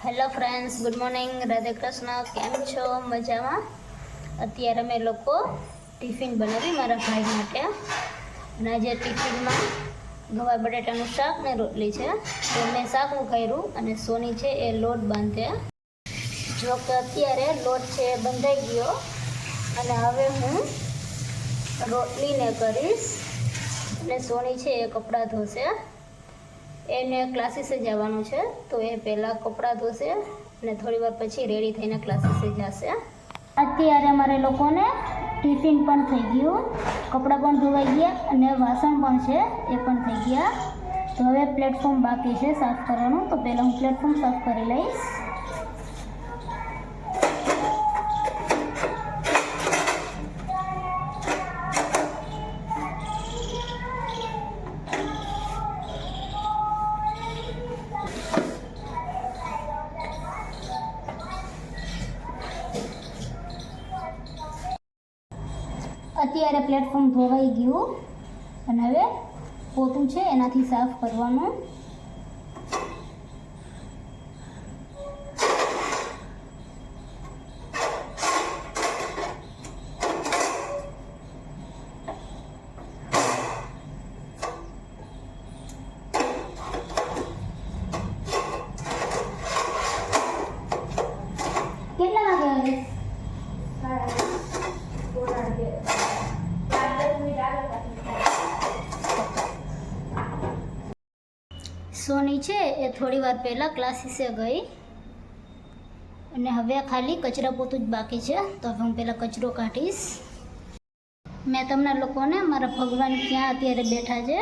Hello friends good morning Radhe Krishna કેમ છો મજામાં અત્યારે અમે લોકો ટિફિન બનાવી મારા ભાઈ માટે અને આજે ટિફિનમાં ગવા બટાટાનું શાક ને રોટલી છે. તો મેં શાક મુકાયું અને સોની છે એ લોટ બાંધે. જો કે અત્યારે લોટ છે એ બંધાઈ ગયો. અને હવે હું રોટલીને કરીશ. અને સોની છે એ કપડાં ધોશે. એને ક્લાસીસે જવાનું છે. તો એ પહેલાં કપડાં ધોશે અને થોડી વાર પછી રેડી થઈને ક્લાસીસે જશે. અત્યારે અમારે લોકોને ટિફિન પણ થઈ ગયું. કપડાં પણ ધોવાઈ ગયા અને વાસણ પણ છે, એ પણ થઈ ગયા. તો હવે પ્લેટફોર્મ બાકી છે સાફ કરવાનું. તો પહેલાં હું પ્લેટફોર્મ સાફ કરી લઈશ. અત્યારે પ્લેટફોર્મ ધોવાઈ ગયું. અને હવે પોતું છે એનાથી સાફ કરવાનું. સોની છે, એ થોડી વાર પહેલાં ક્લાસીસે ગઈ. અને હવે ખાલી કચરા પોતું જ બાકી છે, તો હવે હું પહેલાં કચરો કાઢીશ. મેં તમને લોકોને મારા ભગવાન ક્યાં અત્યારે બેઠા છે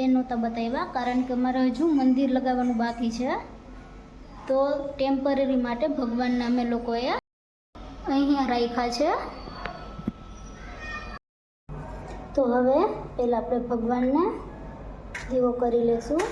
એ નહોતા બતાવ્યા, કારણ કે મારે હજુ મંદિર લગાવવાનું બાકી છે. તો ટેમ્પરરી માટે ભગવાનના અમે લોકોએ અહીંયા રાખ્યા છે. તો હવે પહેલાં આપણે ભગવાનને દીવો કરી લેશું.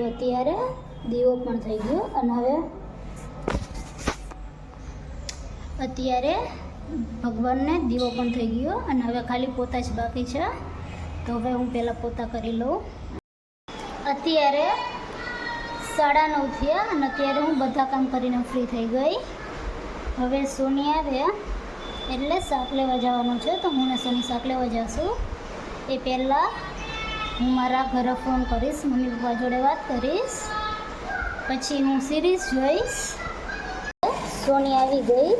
તો અત્યારે દીવો પણ થઈ ગયો અને હવે અત્યારે ભગવાનને દીવો પણ થઈ ગયો અને હવે ખાલી પોતા જ બાકી છે. તો હવે હું પહેલાં પોતા કરી લઉં. અત્યારે સાડા નવ થયા અને અત્યારે હું બધા કામ કરીને ફ્રી થઈ ગઈ. હવે સોની આવ્યા એટલે શાક લેવા જવાનું છે. તો હું ને સોની શાક લેવા જશું. એ પહેલાં હું મારા ઘરે ફોન કરીશ, મમ્મી પપ્પા જોડે વાત કરીશ. પછી હું સિરીઝ જોઈશ. સોની આવી ગઈ.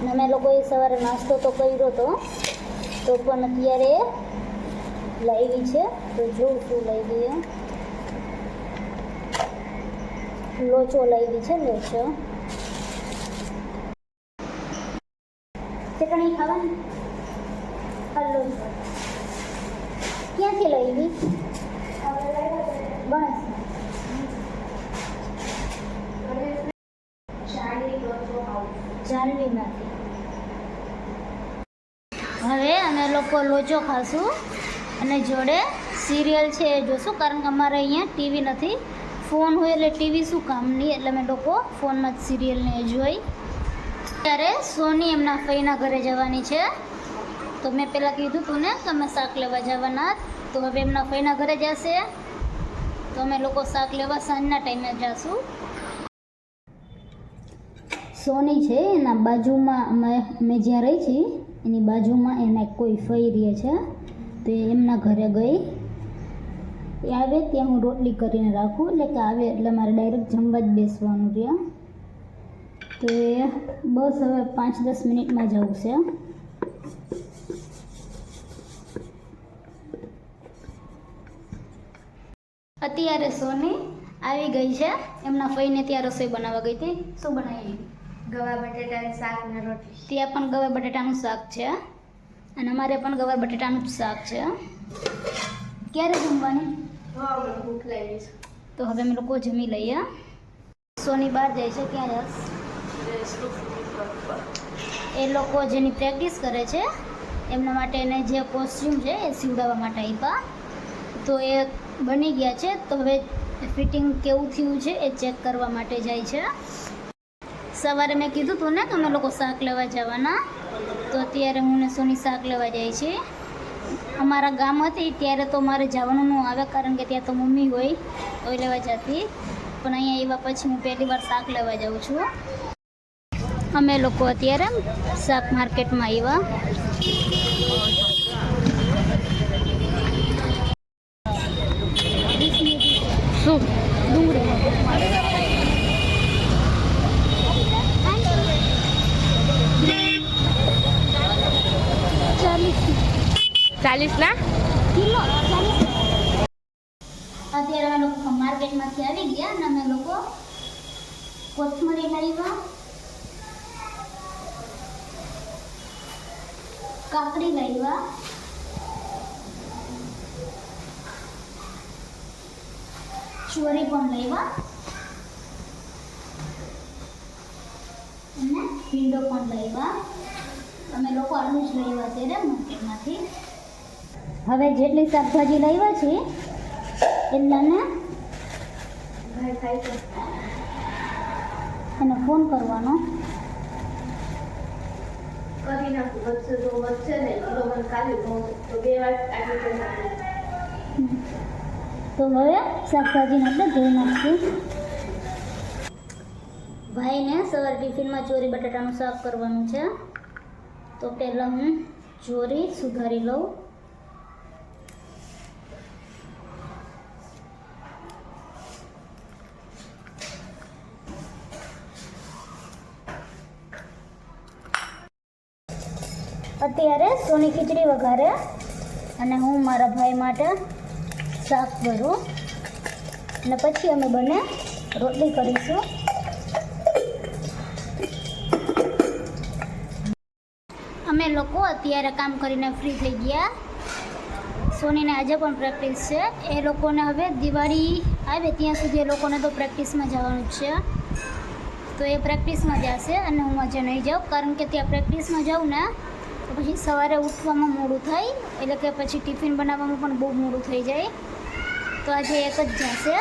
અને અમે લોકોએ સવારે નાસ્તો તો કર્યો હતો તો પણ અત્યારે લાવી છે. તો જોઉં શું લાવી લોચો લાવી છે, લોચો. ચટણી ખાવાની? લોચો. ક્યાંથી લાવી બસ. હવે અમે લોકો લોચો ખાશું અને જોડે સિરિયલ છે એ જોશું. કારણ કે અમારે અહીંયા ટીવી નથી. ફોન હોય એટલે ટીવી શું કામની એટલે અમે લોકો ફોનમાં જ સિરિયલને એ જોઈ. ત્યારે સોની એમના ફઈના ઘરે જવાની છે. તો મેં પહેલાં કીધું તું ને તમે શાક લેવા જવાના. તો હવે એમના ફઈના ઘરે જશે. તો અમે લોકો શાક લેવા સાંજના ટાઈમે જશું. સોની છે, એના બાજુમાં અમે અમે જ્યાં રહી છીએ, એની બાજુમાં એના કોઈ ફઈ રહે છે. તો એમના ઘરે ગઈ. એ આવે ત્યાં હું રોટલી કરીને રાખું, એટલે કે આવે એટલે મારે ડાયરેક્ટ જમવા જ બેસવાનું રહે તો એ બસ હવે પાંચ દસ મિનિટમાં જવું છે અત્યારે સોની આવી ગઈ છે. એમના ફઈને ત્યાં રસોઈ બનાવવા ગઈ હતી. શું બનાવી? ગવા બટેટાનું શાક ને રોટલી. ત્યાં પણ ગવા બટેટાનું શાક છે. અને અમારે પણ ગવા બટેટાનું જ શાક છે. ક્યારે જમવાની? ભૂખ લાગી છે. તો હવે અમે લોકો જમી લઈએ. સોની બહાર જાય છે ક્યારે? એ લોકો જેની પ્રેક્ટિસ કરે છે એમના માટે એને જે કોસ્ચ્યુમ છે એ સીવડાવવા માટે આપ્યા તો એ બની ગયા છે. તો હવે ફિટિંગ કેવું થયું છે એ ચેક કરવા માટે જાય છે. સવારે મેં કીધું હતું ને અમે લોકો શાક લેવા જવાના. તો અત્યારે હું ને સોની શાક લેવા જાય છે. અમારા ગામ હતી ત્યારે તો મારે જવાનું ન આવે કારણ કે ત્યાં તો મમ્મી હોય તો લેવા જતી. પણ અહીંયા આવ્યા પછી હું પહેલી વાર શાક લેવા જાઉં છું. અમે લોકો અત્યારે શાક માર્કેટમાં આવ્યા શું ડુંગળી ચાલીસ ચાલીસ ના કિલો અત્યારે અમે લોકો માર્કેટમાંથી આવી ગયા અને અમે લોકો કોથમરી લાવ્યા કાકડી લાવ્યા. ચોરી પણ લાવ્યા. અને ભીંડો પણ લાવ્યા. અમે લોકો આટલું જ લાવ્યા અત્યારે માર્કેટમાંથી. હવે જેટલી શાકભાજી લાવ્યા છે, એટલાને ભાઈ છે. એને ફોન કરવાનો. કરી નાખું વધશે તો વધશે ને કિલો મને કહું તો બે વાર આટલી કરી નાખું તો હવે શાકભાજીને આપણે ધોઈ નાખીએ ભાઈને સવારે ટિફિનમાં ચોરી બટાટાનું શાક કરવાનું છે. તો પહેલાં હું ચોરી સુધારી લઉં. અત્યારે સોની ખીચડી વઘારે અને હું મારા ભાઈ માટે શાક ભરું. અને પછી અમે બંને રોટલી કરીશું. અમે લોકો અત્યારે કામ કરીને ફ્રી થઈ ગયા. સોનીને આજે પણ પ્રેક્ટિસ છે. એ લોકોને હવે દિવાળી આવે ત્યાં સુધી એ લોકોને તો પ્રેક્ટિસમાં જવાનું છે. તો એ પ્રેક્ટિસમાં જશે અને હું આજે નહીં જાઉં, કારણ કે ત્યાં પ્રેક્ટિસમાં જાઉં ને પછી સવારે ઉઠવામાં મોડું થાય, એટલે કે પછી ટિફિન બનાવવામાં પણ બહુ મોડું થઈ જાય. તો આજે એક જ જશે.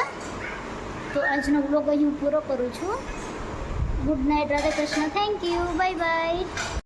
તો આજનો બ્લોગ અહીં પૂરો કરું છું. Good night, Radhe Krishna, thank you, bye bye.